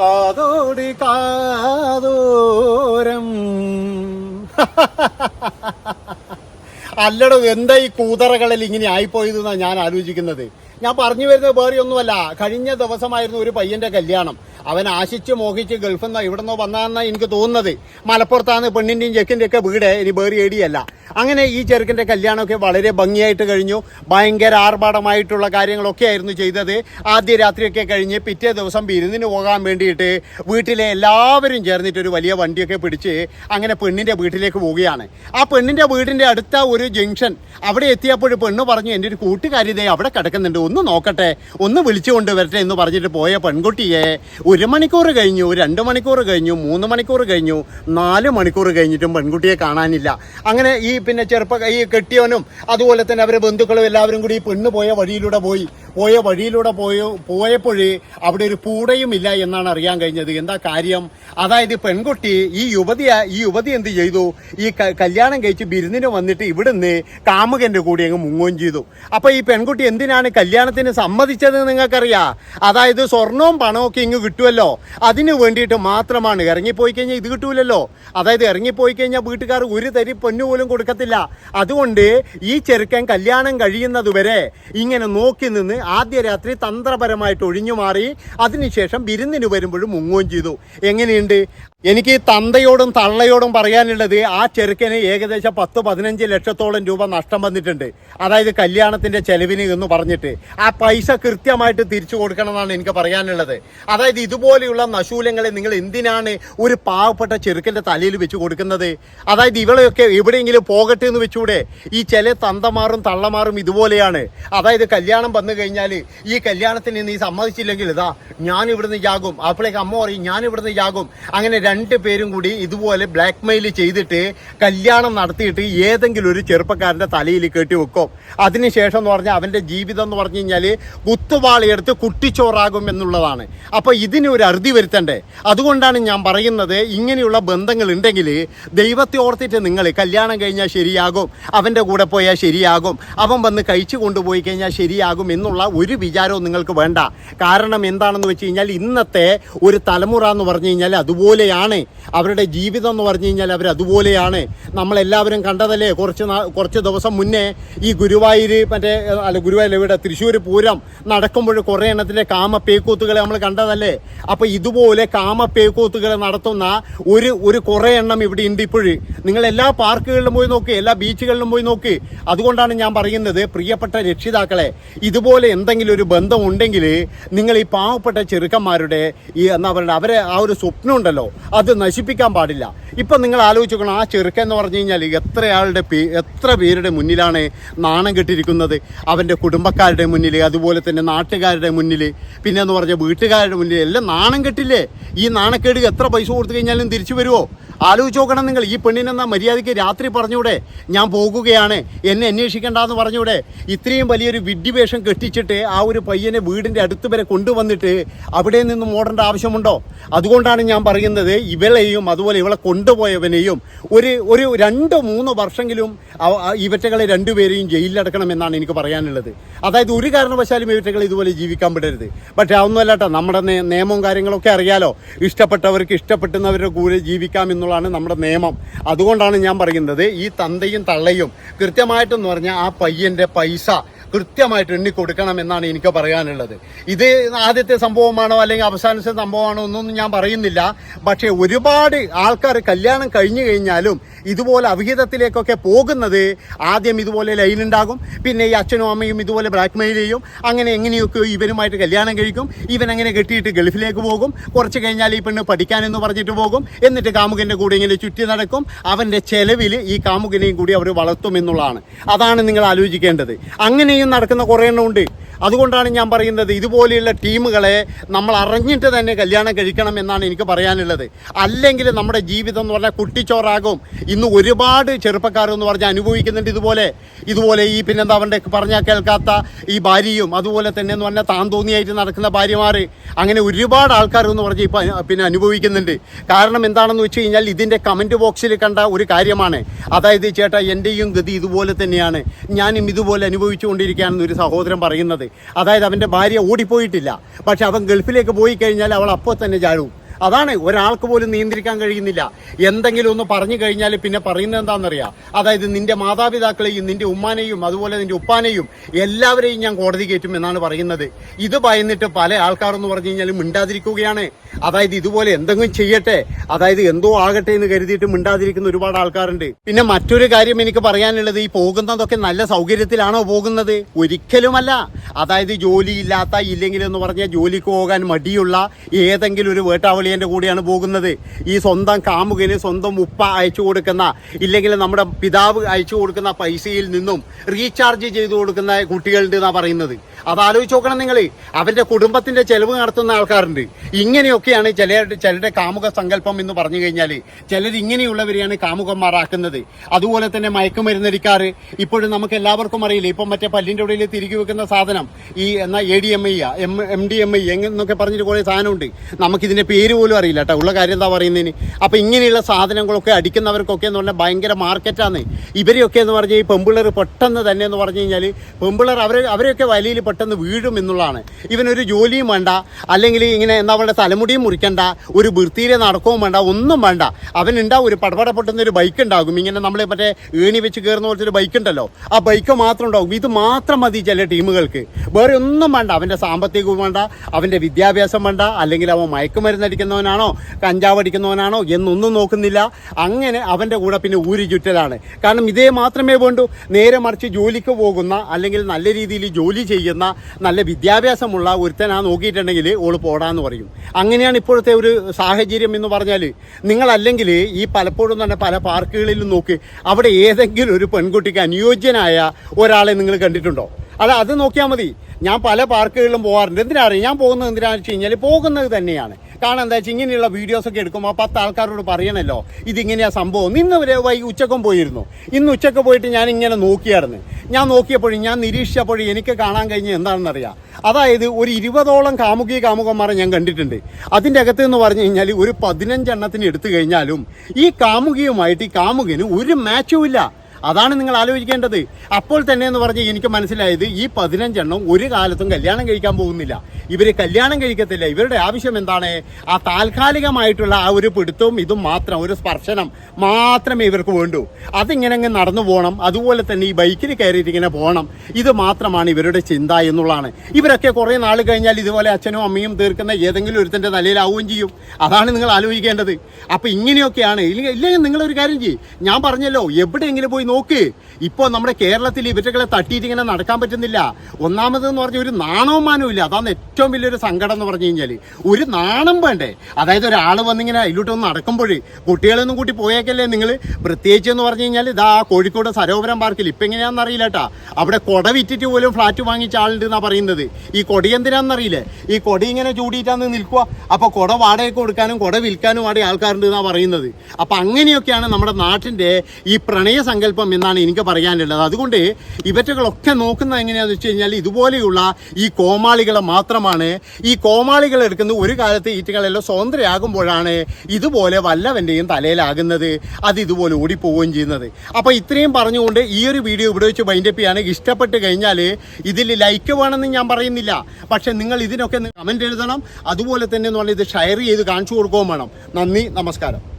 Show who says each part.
Speaker 1: കാതോട് കാതോരം. അല്ലടോ എന്താ ഈ കൂതറകളിൽ ഇങ്ങനെ ആയിപ്പോയത് എന്നാണ് ഞാൻ ആലോചിക്കുന്നത്? ഞാൻ പറഞ്ഞു വരുന്നത് വേറെ ഒന്നുമല്ല കഴിഞ്ഞ ദിവസമായിരുന്നു ഒരു പയ്യന്റെ കല്യാണം. അവൻ ആശിച്ച് മോഹിച്ച് ഗൾഫിൽ നിന്നോ ഇവിടെ നിന്നോ വന്നാന്നാ എനിക്ക് തോന്നുന്നത്. മലപ്പുറത്താണ് പെണ്ണിന്റെയും ചെക്കിന്റെയൊക്കെ വീട് ഇനി വേറെ ഏടിയല്ല. അങ്ങനെ ഈ ചെറുക്കിന്റെ കല്യാണമൊക്കെ വളരെ ഭംഗിയായിട്ട് കഴിഞ്ഞു. ഭയങ്കര ആർഭാടമായിട്ടുള്ള കാര്യങ്ങളൊക്കെ ആയിരുന്നു ചെയ്തത്. ആദ്യ രാത്രിയൊക്കെ കഴിഞ്ഞ് പിറ്റേ ദിവസം വിരുന്നിന് പോകാൻ വേണ്ടിയിട്ട് വീട്ടിലെ എല്ലാവരും ചേർന്നിട്ട് ഒരു വലിയ വണ്ടിയൊക്കെ പിടിച്ച് അങ്ങനെ പെണ്ണിന്റെ വീട്ടിലേക്ക് പോവുകയാണ്. ആ പെണ്ണിന്റെ വീടിന്റെ അടുത്ത ഒരു ജംഗ്ഷൻ അവിടെ എത്തിയപ്പോൾ പെണ്ണ് പറഞ്ഞു എന്റെ ഒരു കൂട്ടുകാരിതേ അവിടെ കിടക്കുന്നുണ്ട്. ഒന്ന് നോക്കട്ടെ ഒന്ന് വിളിച്ചു കൊണ്ടുവരട്ടെ എന്ന് പറഞ്ഞിട്ട് പോയ പെൺകുട്ടിയെ ഒരു മണിക്കൂർ കഴിഞ്ഞു രണ്ട് മണിക്കൂർ കഴിഞ്ഞു മൂന്ന് മണിക്കൂർ കഴിഞ്ഞു നാല് മണിക്കൂർ കഴിഞ്ഞിട്ടും പെൺകുട്ടിയെ കാണാനില്ല. അങ്ങനെ ഈ പിന്നെ ചെറുപ്പ ഈ കെട്ടിയവനും അതുപോലെ തന്നെ അവരെ ബന്ധുക്കളും എല്ലാവരും കൂടി ഈ പെണ്ണ് പോയ വഴിയിലൂടെ പോയി. പോയ വഴിയിലൂടെ പോയ പോയപ്പോഴേ അവിടെ ഒരു പൂടയും ഇല്ല എന്നാണ് അറിയാൻ കഴിഞ്ഞത്. എന്താ കാര്യം? അതായത് പെൺകുട്ടി ഈ യുവതി ഈ യുവതി എന്ത് ചെയ്തു? ഈ കല്യാണം കഴിച്ച് ബിരുന്നിന് വന്നിട്ട് ഇവിടുന്ന് കാമുകന്റെ കൂടി അങ്ങ് മുങ്ങുകയും ചെയ്തു. അപ്പൊ ഈ പെൺകുട്ടി എന്തിനാണ് കല്യാണത്തിന് സമ്മതിച്ചത് നിങ്ങൾക്കറിയാ? അതായത് സ്വർണവും പണവും ഒക്കെ ഇങ്ങ് കിട്ടുമല്ലോ അതിന് വേണ്ടിയിട്ട് മാത്രമാണ്. ഇറങ്ങിപ്പോയി കഴിഞ്ഞാൽ ഇത് കിട്ടൂലല്ലോ. അതായത് ഇറങ്ങിപ്പോയി കഴിഞ്ഞാൽ വീട്ടുകാർ ഒരു തരി പൊന്നു പോലും കൊടുക്കത്തില്ല. അതുകൊണ്ട് ഈ ചെറുക്കൻ കല്യാണം കഴിയുന്നത് വരെ ഇങ്ങനെ നോക്കി നിന്ന് ആദ്യ രാത്രി തന്ത്രപരമായിട്ട് ഒഴിഞ്ഞു മാറി അതിനുശേഷം വിരുന്നിന് വരുമ്പോഴും മുങ്ങുകയും ചെയ്തു. എങ്ങനെയുണ്ട്? എനിക്ക് തന്തയോടും തള്ളയോടും പറയാനുള്ളത് ആ ചെറുക്കന് ഏകദേശം പത്ത് പതിനഞ്ച് ലക്ഷത്തോളം രൂപ നഷ്ടം വന്നിട്ടുണ്ട്. അതായത് കല്യാണത്തിന്റെ ചെലവിന് എന്ന് പറഞ്ഞിട്ട്. ആ പൈസ കൃത്യമായിട്ട് തിരിച്ചു കൊടുക്കണം എന്നാണ് എനിക്ക് പറയാനുള്ളത്. അതായത് ഇതുപോലെയുള്ള നശൂലങ്ങളെ നിങ്ങൾ എന്തിനാണ് ഒരു പാവപ്പെട്ട ചെറുക്കന്റെ തലയിൽ വെച്ച് കൊടുക്കുന്നത്? അതായത് ഇവളെയൊക്കെ എവിടെയെങ്കിലും പോകട്ടെ എന്ന് വെച്ചൂടെ? ഈ ചില തന്തമാറും തള്ളമാറും ഇതുപോലെയാണ്. അതായത് കല്യാണം വന്നു കഴിഞ്ഞാൽ ഈ കല്യാണത്തിന് നീ സമ്മതിച്ചില്ലെങ്കിൽ ഇതാ ഞാൻ ഇവിടുന്ന് ജാകും അപ്പോഴേക്ക് അമ്മ പറയും ഞാൻ ഇവിടുന്ന് ജാകും അങ്ങനെ രണ്ട് പേരും കൂടി ഇതുപോലെ ബ്ലാക്ക് മെയിൽ ചെയ്തിട്ട് കല്യാണം നടത്തിയിട്ട് ഏതെങ്കിലും ഒരു ചെറുപ്പക്കാരന്റെ തലയിൽ കെട്ടി വെക്കും. അതിനുശേഷം എന്ന് പറഞ്ഞാൽ അവന്റെ ജീവിതം എന്ന് പറഞ്ഞു കഴിഞ്ഞാൽ കുത്തുവാളിയെടുത്ത് കുട്ടിച്ചോറാകും എന്നുള്ളതാണ്. അപ്പോൾ ഇതിന് ഒരു അറുതി വരുത്തണ്ടേ? അതുകൊണ്ടാണ് ഞാൻ പറയുന്നത് ഇങ്ങനെയുള്ള ബന്ധങ്ങൾ ഉണ്ടെങ്കിൽ ദൈവത്തെ ഓർത്തിട്ട് നിങ്ങൾ കല്യാണം കഴിഞ്ഞാൽ ശരിയാകും അവന്റെ കൂടെ പോയാൽ ശരിയാകും അവൻ വന്ന് കഴിച്ചു കൊണ്ടുപോയി കഴിഞ്ഞാൽ ശരിയാകും എന്നുള്ള ഒരു വിചാരവും നിങ്ങൾക്ക് വേണ്ട. കാരണം എന്താണെന്ന് വെച്ച് കഴിഞ്ഞാൽ ഇന്നത്തെ ഒരു തലമുറ എന്ന് പറഞ്ഞു കഴിഞ്ഞാൽ അതുപോലെയാണ്. അവരുടെ ജീവിതം എന്ന് പറഞ്ഞു കഴിഞ്ഞാൽ അവർ അതുപോലെയാണ്. നമ്മളെല്ലാവരും കണ്ടതല്ലേ? കുറച്ച് കുറച്ച് ദിവസം മുന്നേ ഈ ഗുരുവായൂർ മറ്റേ അല്ല ഗുരുവായൂർ ഇവിടെ തൃശ്ശൂർ പൂരം നടക്കുമ്പോൾ കുറേ എണ്ണത്തിന്റെ കാമപ്പേക്കൂത്തുകളെ നമ്മൾ കണ്ടതല്ലേ? അപ്പോൾ ഇതുപോലെ കാമപ്പേക്കൂത്തുകളെ നടത്തുന്ന ഒരു ഒരു കുറേ എണ്ണം ഇവിടെ ഉണ്ട് ഇപ്പോഴും. നിങ്ങൾ എല്ലാ പാർക്കുകളിലും പോയി നോക്ക് എല്ലാ ബീച്ചുകളിലും പോയി നോക്ക്. അതുകൊണ്ടാണ് ഞാൻ പറയുന്നത് പ്രിയപ്പെട്ട രക്ഷിതാക്കളെ ഇതുപോലെ എന്തെങ്കിലും ഒരു ബന്ധം ഉണ്ടെങ്കിൽ നിങ്ങൾ ഈ പാവപ്പെട്ട ചെറുക്കന്മാരുടെ ഈ എന്താ പറയുക അവരെ ആ ഒരു സ്വപ്നം ഉണ്ടല്ലോ അത് നശിപ്പിക്കാൻ പാടില്ല. ഇപ്പം നിങ്ങൾ ആലോചിക്കണം ആ ചെറുക്കൻ എന്ന് പറഞ്ഞു കഴിഞ്ഞാൽ എത്ര ആളുടെ പേ എത്ര പേരുടെ മുന്നിലാണ് നാണം കെട്ടിരിക്കുന്നത്. അവന്റെ കുടുംബക്കാരുടെ മുന്നിൽ അതുപോലെ തന്നെ നാട്ടുകാരുടെ മുന്നിൽ പിന്നെ എന്ന് പറഞ്ഞാൽ വീട്ടുകാരുടെ മുന്നിൽ എല്ലാം നാണം കെട്ടില്ലേ? ഈ നാണക്കേട് എത്ര പൈസ കൊടുത്തു കഴിഞ്ഞാലും തിരിച്ചു വരുമോ ആലോചിച്ച് നോക്കണം നിങ്ങൾ ഈ പെണ്ണിനെന്നാ മര്യാദയ്ക്ക് രാത്രി പറഞ്ഞൂടെ? ഞാൻ പോകുകയാണ് എന്നെ അന്വേഷിക്കേണ്ടെന്ന് പറഞ്ഞൂടെ? ഇത്രയും വലിയൊരു വിഡ്ഢിവേഷം കെട്ടിച്ചിട്ട് ആ ഒരു പയ്യനെ വീടിന്റെ അടുത്ത് വരെ കൊണ്ടുവന്നിട്ട് അവിടെ നിന്ന് ഓടേണ്ട ആവശ്യമുണ്ടോ? അതുകൊണ്ടാണ് ഞാൻ പറയുന്നത് ഇവളെയും അതുപോലെ ഇവളെ കൊണ്ടുപോയവനെയും ഒരു ഒരു രണ്ട് മൂന്ന് വർഷമെങ്കിലും ഇവറ്റകളെ രണ്ടുപേരെയും ജയിലിലടക്കണം എന്നാണ് എനിക്ക് പറയാനുള്ളത്. അതായത് ഒരു കാരണവശാലും ഇവറ്റകൾ ഇതുപോലെ ജീവിക്കാൻ വിടരുത്. പക്ഷേ അതൊന്നുമല്ല കേട്ടോ നമ്മുടെ നിയമവും കാര്യങ്ങളൊക്കെ അറിയാലോ. ഇഷ്ടപ്പെട്ടവർക്ക് ഇഷ്ടപ്പെട്ടുന്നവരുടെ കൂടെ ജീവിക്കാം എന്നുള്ളതാണ് നമ്മുടെ നിയമം. അതുകൊണ്ടാണ് ഞാൻ പറയുന്നത് ഈ തന്തയും തള്ളയും കൃത്യമായിട്ടെന്ന് പറഞ്ഞാൽ ആ പയ്യന്റെ പൈസ കൃത്യമായിട്ട് എണ്ണി കൊടുക്കണം എന്നാണ് എനിക്ക് പറയാനുള്ളത്. ഇത് ആദ്യത്തെ സംഭവമാണോ അല്ലെങ്കിൽ അവസാനത്തെ സംഭവമാണോ എന്നൊന്നും ഞാൻ പറയുന്നില്ല. പക്ഷേ ഒരുപാട് ആൾക്കാർ കല്യാണം കഴിഞ്ഞു കഴിഞ്ഞാലും ഇതുപോലെ അവിഹിതത്തിലേക്കൊക്കെ പോകുന്നത് ആദ്യം ഇതുപോലെ ലൈൻ ഉണ്ടാകും. പിന്നെ ഈ അച്ഛനും അമ്മയും ഇതുപോലെ ബ്ലാക്ക് മെയിൽ ചെയ്യും. അങ്ങനെ എങ്ങനെയൊക്കെ ഇവരുമായിട്ട് കല്യാണം കഴിക്കും. ഇവൻ അങ്ങനെ കെട്ടിയിട്ട് ഗൾഫിലേക്ക് പോകും. കുറച്ച് കഴിഞ്ഞാൽ ഈ പെണ്ണ് പഠിക്കാനെന്ന് പറഞ്ഞിട്ട് പോകും. എന്നിട്ട് കാമുകന്റെ കൂടെ ഇങ്ങനെ ചുറ്റി നടക്കും. അവന്റെ ചെലവിൽ ഈ കാമുകനെയും കൂടി അവർ വളർത്തും എന്നുള്ളതാണ്. അതാണ് നിങ്ങൾ ആലോചിക്കേണ്ടത്. അങ്ങനെയും നടക്കുന്ന കുറേ എണ്ണം ഉണ്ട്. അതുകൊണ്ടാണ് ഞാൻ പറയുന്നത് ഇതുപോലെയുള്ള ടീമുകളെ നമ്മൾ അറിഞ്ഞിട്ട് തന്നെ കല്യാണം കഴിക്കണം എന്നാണ് എനിക്ക് പറയാനുള്ളത്. അല്ലെങ്കിൽ നമ്മുടെ ജീവിതം എന്ന് പറഞ്ഞാൽ കുട്ടിച്ചോറാകും. ഇന്ന് ഒരുപാട് ചെറുപ്പക്കാർ എന്ന് പറഞ്ഞാൽ അനുഭവിക്കുന്നുണ്ട് ഇതുപോലെ. ഇതുപോലെ ഈ പിന്നെന്താ അവന്റെ പറഞ്ഞാൽ കേൾക്കാത്ത ഈ ഭാര്യയും അതുപോലെ തന്നെ എന്ന് പറഞ്ഞാൽ താൻ തോന്നിയായിട്ട് നടക്കുന്ന ഭാര്യമാർ അങ്ങനെ ഒരുപാട് ആൾക്കാർ എന്ന് പറഞ്ഞാൽ ഇപ്പം പിന്നെ അനുഭവിക്കുന്നുണ്ട്. കാരണം എന്താണെന്ന് വെച്ച് കഴിഞ്ഞാൽ ഇതിന്റെ കമന്റ് ബോക്സിൽ കണ്ട ഒരു കാര്യമാണ്. അതായത് ചേട്ടാ എന്റെയും ഗതി ഇതുപോലെ തന്നെയാണ്. ഞാനും ഇതുപോലെ അനുഭവിച്ചുകൊണ്ടിരിക്കുകയാണെന്ന് ഒരു സഹോദരൻ പറയുന്നത്. അതായത് അവന്റെ ഭാര്യ ഓടിപ്പോയിട്ടില്ല. പക്ഷെ അവൻ ഗൾഫിലേക്ക് പോയി കഴിഞ്ഞാൽ അവൾ അപ്പോൾ തന്നെ ചാടും. അതാണ് ഒരാൾക്ക് പോലും നിയന്ത്രിക്കാൻ കഴിയുന്നില്ല. എന്തെങ്കിലും ഒന്ന് പറഞ്ഞു കഴിഞ്ഞാൽ പിന്നെ പറയുന്നത് എന്താണെന്നറിയാം അതായത് നിന്റെ മാതാപിതാക്കളെയും നിന്റെ ഉമ്മാനെയും അതുപോലെ നിന്റെ ഉപ്പാനെയും എല്ലാവരെയും ഞാൻ കോടതി കയറ്റും എന്നാണ് പറയുന്നത്. ഇത് ഭയന്നിട്ട് പല ആൾക്കാരെന്ന് പറഞ്ഞു കഴിഞ്ഞാൽ മിണ്ടാതിരിക്കുകയാണ്. അതായത് ഇതുപോലെ എന്തെങ്കിലും ചെയ്യട്ടെ അതായത് എന്തോ ആകട്ടെ എന്ന് കരുതിയിട്ട് മിണ്ടാതിരിക്കുന്ന ഒരുപാട് ആൾക്കാരുണ്ട്. പിന്നെ മറ്റൊരു കാര്യം എനിക്ക് പറയാനുള്ളത് ഈ പോകുന്നതൊക്കെ നല്ല സൗകര്യത്തിലാണോ പോകുന്നത്? ഒരിക്കലുമല്ല. അതായത് ജോലിയില്ലാത്ത ഇല്ലെങ്കിൽ എന്ന് പറഞ്ഞാൽ ജോലിക്ക് പോകാൻ മടിയുള്ള ഏതെങ്കിലും ഒരു വേട്ടാവളിയന്റെ കൂടെയാണ് പോകുന്നത്. ഈ സ്വന്തം കാമുകന് സ്വന്തം ഉപ്പ അയച്ചു കൊടുക്കുന്ന ഇല്ലെങ്കിൽ നമ്മുടെ പിതാവ് അയച്ചു കൊടുക്കുന്ന പൈസയിൽ നിന്നും റീചാർജ് ചെയ്തു കൊടുക്കുന്ന കുട്ടികളുണ്ട് എന്നാ പറയുന്നത്. അത് ആലോചിച്ച് നോക്കണം നിങ്ങൾ അവരുടെ കുടുംബത്തിന്റെ ചെലവ് നടത്തുന്ന ആൾക്കാരുണ്ട്. ഇങ്ങനെയൊക്കെയാണ് ചില ചിലരുടെ കാമുക സങ്കല്പം എന്ന് പറഞ്ഞു കഴിഞ്ഞാൽ ചിലർ ഇങ്ങനെയുള്ളവരെയാണ് കാമുകന്മാരാക്കുന്നത്. അതുപോലെ തന്നെ മയക്കുമരുന്നടിക്കാറ്. ഇപ്പോഴും നമുക്ക് എല്ലാവർക്കും അറിയില്ല ഇപ്പം മറ്റേ പല്ലിന്റെ ഉള്ളിൽ തിരികെ വെക്കുന്ന സാധനം ഈ എന്നാ A D M I M M D M I എന്നൊക്കെ പറഞ്ഞിട്ട് കുറേ സാധനമുണ്ട്. നമുക്കിതിന്റെ പേര് പോലും അറിയില്ല കേട്ടോ ഉള്ള കാര്യം എന്താ പറയുന്നതിന് അപ്പോൾ ഇങ്ങനെയുള്ള സാധനങ്ങളൊക്കെ അടിക്കുന്നവർക്കൊക്കെ എന്ന് പറഞ്ഞാൽ ഭയങ്കര മാർക്കറ്റാണ് ഇവരെയൊക്കെ എന്ന് പറഞ്ഞാൽ ഈ പെമ്പിളർ പെട്ടെന്ന് തന്നെ എന്ന് പറഞ്ഞു കഴിഞ്ഞാൽ പെമ്പിളർ അവർ അവരെയൊക്കെ വലിയിൽ പെട്ടെന്ന് വീഴും എന്നുള്ളതാണ്. ഇവനൊരു ജോലിയും വേണ്ട അല്ലെങ്കിൽ ഇങ്ങനെ എന്താ പറയുക തലമുടിയും മുറിക്കണ്ട ഒരു വൃത്തിയിലെ നടക്കവും വേണ്ട ഒന്നും വേണ്ട. അവനുണ്ടാവും ഒരു പടപട പൊട്ടുന്ന ഒരു ബൈക്ക് ഉണ്ടാകും. ഇങ്ങനെ നമ്മളെ മറ്റേ ഏണി വെച്ച് കയറുന്ന പോലത്തെ ഒരു ബൈക്ക് ഉണ്ടല്ലോ. ആ ബൈക്ക് മാത്രം ഉണ്ടാകും. ഇത് മാത്രം മതി ചില ടീമുകൾക്ക്. വേറെ ഒന്നും വേണ്ട. അവന്റെ സാമ്പത്തികവും വേണ്ട അവന്റെ വിദ്യാഭ്യാസം വേണ്ട അല്ലെങ്കിൽ അവൻ മയക്കുമരുന്ന് അടിക്കുന്നവനാണോ കഞ്ചാവ് അടിക്കുന്നവനാണോ എന്നൊന്നും നോക്കുന്നില്ല. അങ്ങനെ അവന്റെ കൂടെ പിന്നെ ഊരി ചുറ്റലാണ് കാരണം ഇതേ മാത്രമേ വേണ്ടൂ. നേരെ മറിച്ച് ജോലിക്ക് പോകുന്ന അല്ലെങ്കിൽ നല്ല രീതിയിൽ ജോലി ചെയ്യുന്ന നല്ല വിദ്യാഭ്യാസമുള്ള ഒരുത്തനാ നോക്കിയിട്ടുണ്ടെങ്കിൽ ഓൾ പോടാന്ന് പറയും. അങ്ങനെയാണ് ഇപ്പോഴത്തെ ഒരു സാഹചര്യം എന്ന് പറഞ്ഞാൽ നിങ്ങളല്ലെങ്കിൽ ഈ പലപ്പോഴും തന്നെ പല പാർക്കുകളിലും നോക്ക് അവിടെ ഏതെങ്കിലും ഒരു പെൺകുട്ടിക്ക് അനുയോജ്യനായ ഒരാളെ നിങ്ങൾ കണ്ടിട്ടുണ്ടോ? അല്ല അത് നോക്കിയാൽ മതി. ഞാൻ പല പാർക്കുകളിലും പോകാറുണ്ട് എന്തിനാ ഞാൻ പോകുന്നത് എന്തിനാണെന്ന് വെച്ച് കഴിഞ്ഞാൽ പോകുന്നത് തന്നെയാണ്. കാരണം എന്താ വെച്ചാൽ ഇങ്ങനെയുള്ള വീഡിയോസ് ഒക്കെ എടുക്കുമ്പോൾ പത്ത് ആൾക്കാരോട് പറയണല്ലോ ഇതിങ്ങനെയാ സംഭവം. ഇന്ന് വരെ വൈ ഉച്ചക്കും പോയിരുന്നു. ഇന്ന് ഉച്ചയ്ക്ക് പോയിട്ട് ഞാൻ ഇങ്ങനെ നോക്കിയായിരുന്നു. ഞാൻ നോക്കിയപ്പോഴും ഞാൻ നിരീക്ഷിച്ചപ്പോഴും എനിക്ക് കാണാൻ കഴിഞ്ഞ എന്താണെന്നറിയാം? അതായത് ഒരു ഇരുപതോളം കാമുകി കാമുകന്മാരെ ഞാൻ കണ്ടിട്ടുണ്ട്. അതിന്റെ അകത്ത് എന്ന് പറഞ്ഞു കഴിഞ്ഞാൽ ഒരു പതിനഞ്ചെണ്ണത്തിന് എടുത്തു കഴിഞ്ഞാലും ഈ കാമുകിയുമായിട്ട് ഈ കാമുകിന് ഒരു മാച്ചും ഇല്ല. അതാണ് നിങ്ങൾ ആലോചിക്കേണ്ടത്. അപ്പോൾ തന്നെ എന്ന് പറഞ്ഞ് എനിക്ക് മനസ്സിലായത് ഈ പതിനഞ്ചെണ്ണം ഒരു കാലത്തും കല്യാണം കഴിക്കാൻ പോകുന്നില്ല. ഇവർ കല്യാണം കഴിക്കത്തില്ല. ഇവരുടെ ആവശ്യം എന്താണ്? ആ താൽക്കാലികമായിട്ടുള്ള ആ ഒരു പിടുത്തവും ഇതും മാത്രം ഒരു സ്പർശനം മാത്രമേ ഇവർക്ക് വേണ്ടൂ. അതിങ്ങനെ അങ്ങ് നടന്നു പോകണം അതുപോലെ തന്നെ ഈ ബൈക്കിൽ കയറിയിട്ട് ഇങ്ങനെ പോകണം ഇത് മാത്രമാണ് ഇവരുടെ ചിന്ത എന്നുള്ളതാണ്. ഇവരൊക്കെ കുറേ നാൾ കഴിഞ്ഞാൽ ഇതുപോലെ അച്ഛനും അമ്മയും തീർക്കുന്ന ഏതെങ്കിലും ഒരുത്തന്റെ നിലയിലാവുകയും ചെയ്യും. അതാണ് നിങ്ങൾ ആലോചിക്കേണ്ടത്. അപ്പൊ ഇങ്ങനെയൊക്കെയാണ്. ഇല്ലെങ്കിൽ നിങ്ങളൊരു കാര്യം ചെയ്യും. ഞാൻ പറഞ്ഞല്ലോ എവിടെയെങ്കിലും പോയി നോക്ക്. ഇപ്പോൾ നമ്മുടെ കേരളത്തിൽ ഇവറ്റകളെ തട്ടിയിട്ട് ഇങ്ങനെ നടക്കാൻ പറ്റുന്നില്ല. ഒന്നാമതെന്ന് പറഞ്ഞാൽ ഒരു നാണവും ഇല്ല. അതാണ് ഏറ്റവും വലിയൊരു സങ്കടം എന്ന് പറഞ്ഞു കഴിഞ്ഞാൽ ഒരു നാണം വേണ്ടേ? അതായത് ഒരാൾ വന്നിങ്ങനെ അതിലോട്ടൊന്ന് നടക്കുമ്പോൾ കുട്ടികളൊന്നും കൂട്ടി പോയേക്കല്ലേ നിങ്ങൾ പ്രത്യേകിച്ച് എന്ന് പറഞ്ഞു കഴിഞ്ഞാൽ ഇതാ കോഴിക്കോട് സരോവരം പാർക്കിൽ. ഇപ്പം എങ്ങനെയാണെന്ന് അറിയില്ല കേട്ടാ. അവിടെ കൊട വിറ്റിട്ട് പോലും ഫ്ലാറ്റ് വാങ്ങിച്ച ആളുണ്ട് എന്നാണ് പറയുന്നത്. ഈ കൊടി എന്തിനാണെന്നറിയില്ലേ ഈ കൊടി ഇങ്ങനെ ചൂടിയിട്ടാന്ന് നിൽക്കുക. അപ്പോൾ കൊട വാടകയ്ക്ക് കൊടുക്കാനും കൊട വിൽക്കാനും വാടക ആൾക്കാരുണ്ട് എന്നാണ് പറയുന്നത്. അപ്പം അങ്ങനെയൊക്കെയാണ് നമ്മുടെ നാട്ടിന്റെ ഈ പ്രണയ സങ്കല്പം എന്നാണ് എനിക്ക് പറയാനുള്ളത്. അതുകൊണ്ട് ഇവറ്റകളൊക്കെ നോക്കുന്ന എങ്ങനെയാണെന്ന് വെച്ച് കഴിഞ്ഞാൽ ഇതുപോലെയുള്ള ഈ കോമാളികളെ മാത്രമാണ്. ഈ കോമാളികൾ എടുക്കുന്ന ഒരു കാലത്ത് ഈറ്റകളെല്ലാം സ്വതന്ത്രയാകുമ്പോഴാണ് ഇതുപോലെ വല്ലവന്റെയും തലയിലാകുന്നത്. അത് ഇതുപോലെ ഓടിപ്പോവുകയും ചെയ്യുന്നത്. അപ്പോൾ ഇത്രയും പറഞ്ഞുകൊണ്ട് ഈ ഒരു വീഡിയോ ഇവിടെ വെച്ച് ബൈൻഡപ്പ് ചെയ്യാണ്. ഇഷ്ടപ്പെട്ട് കഴിഞ്ഞാൽ ഇതിൽ ലൈക്ക് വേണമെന്ന് ഞാൻ പറയുന്നില്ല. പക്ഷേ നിങ്ങൾ ഇതിനൊക്കെ കമന്റ് എഴുതണം. അതുപോലെ തന്നെ എന്ന് പറഞ്ഞാൽ ഇത് ഷെയർ ചെയ്ത് കാണിച്ചു കൊടുക്കുകയും വേണം. നന്ദി നമസ്കാരം.